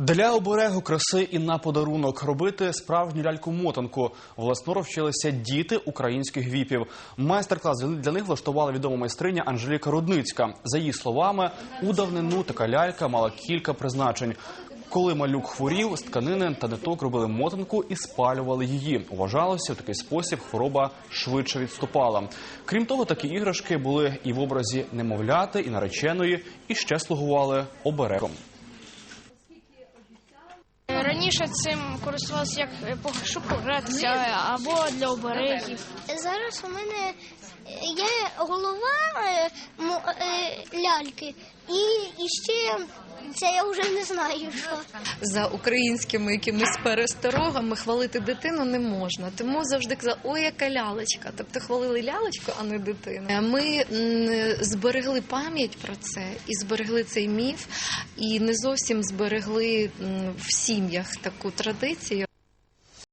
Для оберегу краси і на подарунок робити справжню ляльку-мотанку. Власноруч вчилися діти українських віпів. Майстер-клас для них влаштувала відома майстриня Анжеліка Рудницька. За її словами, у давнину така лялька мала кілька призначень. Коли малюк хворів, з тканини та ниток робили мотанку і спалювали її. Вважалося, в такий спосіб хвороба швидше відступала. Крім того, такі іграшки були і в образі немовляти, і нареченої, і ще слугували оберегом. Раніше цим користувалися як е, щоб погратися або для оберегів. Зараз у мене є голова е, е, ляльки, і ще це я вже не знаю, що. за українськими якимись пересторогами хвалити дитину не можна. Тому завжди казали, ой, яка лялечка. Тобто хвалили лялечку, а не дитину. Ми зберегли пам'ять про це і зберегли цей міф, і не зовсім зберегли в сім'ях таку традицію.